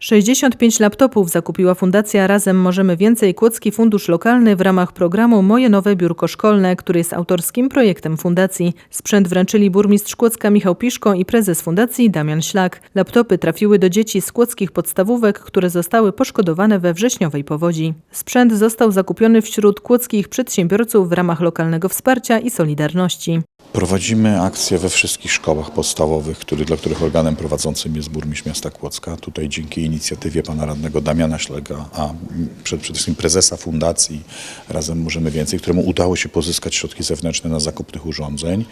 65 laptopów zakupiła Fundacja Razem Możemy Więcej Kłodzki Fundusz Lokalny w ramach programu Moje Nowe Biurko Szkolne, który jest autorskim projektem Fundacji. Sprzęt wręczyli burmistrz Kłodzka Michał Piszko i prezes Fundacji Damian Ślak. Laptopy trafiły do dzieci z kłodzkich podstawówek, które zostały poszkodowane we wrześniowej powodzi. Sprzęt został zakupiony wśród kłodzkich przedsiębiorców w ramach lokalnego wsparcia i solidarności. Prowadzimy akcje we wszystkich szkołach podstawowych, który, dla których organem prowadzącym jest burmistrz miasta Kłodzka. Tutaj dzięki inicjatywie pana radnego Damiana Ślega, a przede wszystkim prezesa fundacji Razem Możemy Więcej, któremu udało się pozyskać środki zewnętrzne na zakup tych urządzeń.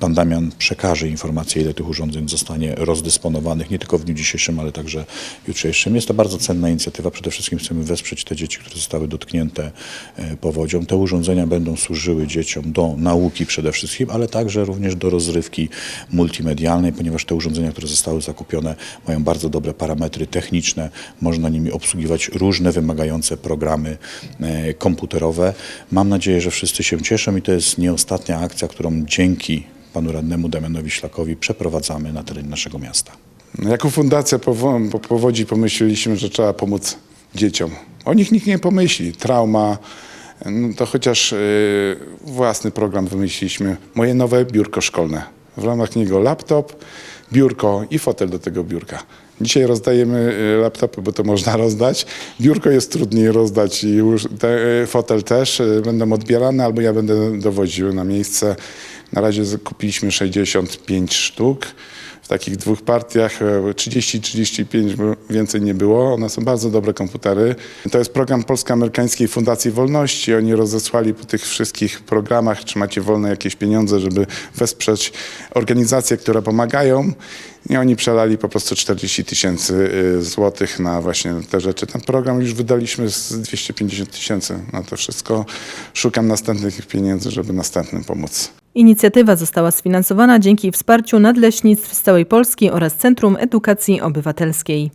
Pan Damian przekaże informację, ile tych urządzeń zostanie rozdysponowanych nie tylko w dniu dzisiejszym, ale także jutrzejszym. Jest to bardzo cenna inicjatywa. Przede wszystkim chcemy wesprzeć te dzieci, które zostały dotknięte e, powodzią. Te urządzenia będą służyły dzieciom do nauki przede wszystkim, ale także również do rozrywki multimedialnej, ponieważ te urządzenia, które zostały zakupione, mają bardzo dobre parametry techniczne. Można nimi obsługiwać różne wymagające programy e, komputerowe. Mam nadzieję, że wszyscy się cieszą i to jest nie ostatnia akcja, którą dzięki panu radnemu Damianowi Ślakowi przeprowadzamy na terenie naszego miasta. Jako fundacja po powodzi pomyśleliśmy, że trzeba pomóc dzieciom. O nich nikt nie pomyśli. Trauma, no to chociaż y, własny program wymyśliliśmy. Moje nowe biurko szkolne. W ramach niego laptop, biurko i fotel do tego biurka. Dzisiaj rozdajemy y, laptopy, bo to można rozdać. Biurko jest trudniej rozdać i te, y, fotel też y, będą odbierane albo ja będę dowoził na miejsce. Na razie kupiliśmy 65 sztuk w takich dwóch partiach, e, 30-35, bo więcej nie było. One są bardzo dobre komputery. To jest program Polsko-Amerykańskiej Fundacji Wolności. Oni rozesłali po tych wszystkich programach, czy macie wolne jakieś pieniądze, żeby wesprzeć organizacje, które pomagają. I oni przelali po prostu 40 tysięcy y, złotych na właśnie te rzeczy. Ten program już wydaliśmy z 250 tysięcy na to wszystko. Szukam następnych pieniędzy, żeby następnym pomóc. Inicjatywa została sfinansowana dzięki wsparciu nadleśnictw z całej Polski oraz Centrum Edukacji Obywatelskiej.